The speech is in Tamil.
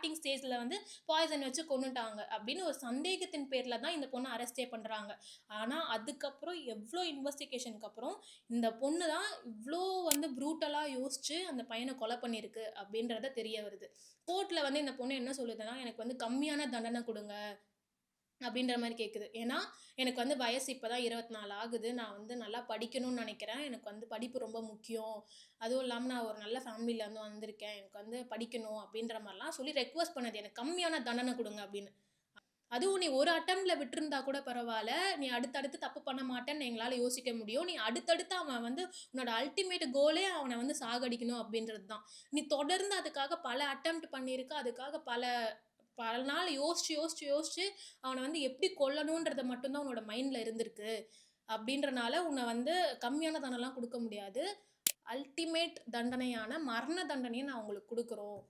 ஸ்டார்டிங் ஸ்டேஜில் வந்து பாய்சன் வச்சு கொண்டுட்டாங்க அப்படின்னு ஒரு சந்தேகத்தின் பேரில் தான் இந்த பொண்ணை அரெஸ்டே பண்ணுறாங்க ஆனால் அதுக்கப்புறம் எவ்வளோ இன்வெஸ்டிகேஷனுக்கு அப்புறம் இந்த பொண்ணு தான் இவ்வளோ வந்து ப்ரூட்டலாக யோசிச்சு அந்த பையனை கொலை பண்ணியிருக்கு அப்படின்றத தெரிய வருது. கோர்ட்டில் வந்து இந்த பொண்ணு என்ன சொல்லுதுன்னா எனக்கு வந்து கம்மியான தண்டனை கொடுங்க. அப்படின்ற மாதிரி கேட்குது ஏன்னா எனக்கு வந்து வயசு இப்போ தான் இருபத்தி நாலு ஆகுது. நான் வந்து நல்லா படிக்கணும்னு நினைக்கிறேன். எனக்கு வந்து படிப்பு ரொம்ப முக்கியம். அதுவும் இல்லாமல் நான் ஒரு நல்ல ஃபேமிலியில் வந்து வந்திருக்கேன். எனக்கு வந்து படிக்கணும் அப்படின்ற மாதிரிலாம் சொல்லி ரெக்வஸ்ட் பண்ணது. எனக்கு கம்மியான தண்டனை கொடுங்க அப்படின்னு. அதுவும் நீ ஒரு அட்டம்ல விட்டுருந்தா கூட பரவாயில்ல. நீ அடுத்தடுத்து தப்பு பண்ண மாட்டேன்னு எங்களால் யோசிக்க முடியும். நீ அடுத்தடுத்து அவன் வந்து உன்னோட அல்டிமேட் கோலே அவனை வந்து சாகடிக்கணும் அப்படின்றது தான் நீ தொடர்ந்து அதுக்காக பல அட்டம்ப்ட் பண்ணியிருக்க. அதுக்காக பல பல நாள் யோசிச்சு யோசிச்சு யோசிச்சு அவனை வந்து எப்படி கொல்லணுன்றத மட்டும்தான் உன்னோட மைண்டில் இருந்திருக்கு. அப்படின்றனால உன்னை வந்து கம்மியான தண்டனைலாம் கொடுக்க முடியாது. அல்டிமேட் தண்டனையான மரண தண்டனையை நான் உங்களுக்கு கொடுக்குறோம்.